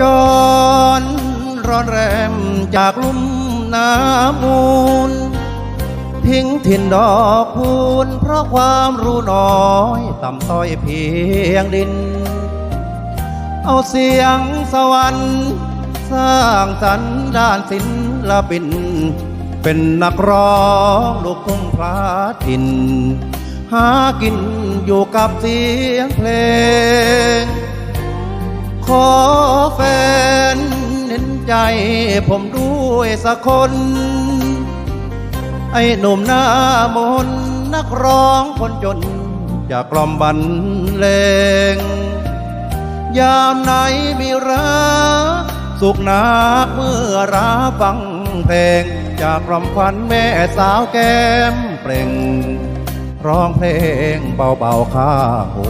จรร้อนแรมจากลุ่มน้ำมูล ทิ้งถิ่นดอกพูนเพราะความรู้น้อยต่ำต้อยเพียงดิน เอาเสียงสวรรค์ สร้างสรรค์ด้านศิลปิน เป็นนักร้องลูกทุ่งพลาดิน หากินอยู่กับเสียงเพลง อแฟนเห็นใจผมด้วยสักคน ไอ้หนุ่มหน้ามนนักร้องคนจน อย่ากล่อมบันเลง ยามไหนมีรักสุขนักเมื่อราฟังเพลง จากกล่อมควันแม่สาวแก้มเปล่ง ร้องเพลงเบาๆข้างหู